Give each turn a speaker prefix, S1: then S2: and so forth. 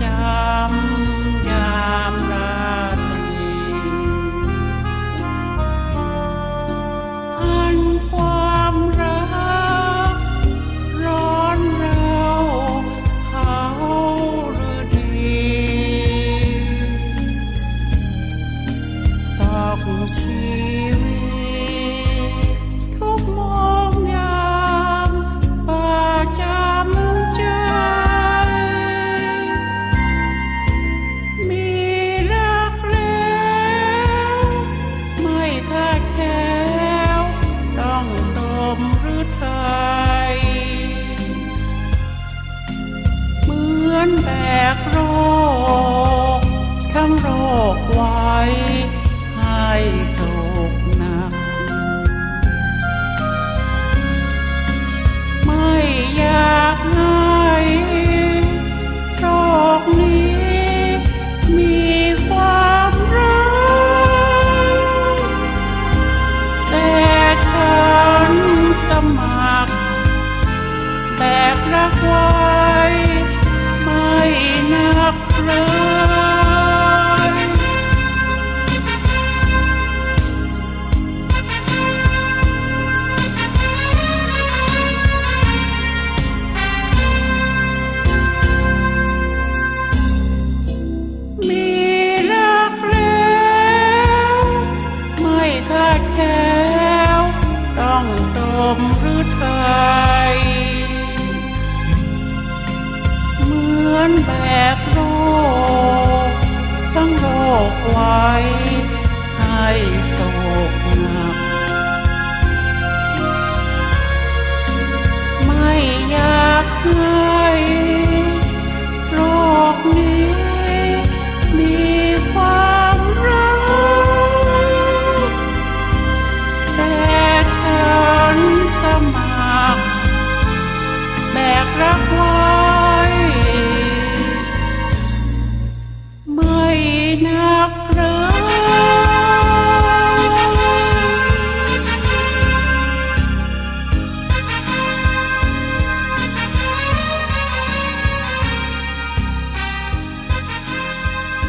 S1: จำ เหมือนแบกโรค รักไว้ไม่นักเลย อนแบกโลกทั้งโลกไว้ให้โศกหนัก ไม่อยากให้โลกนี้ Now.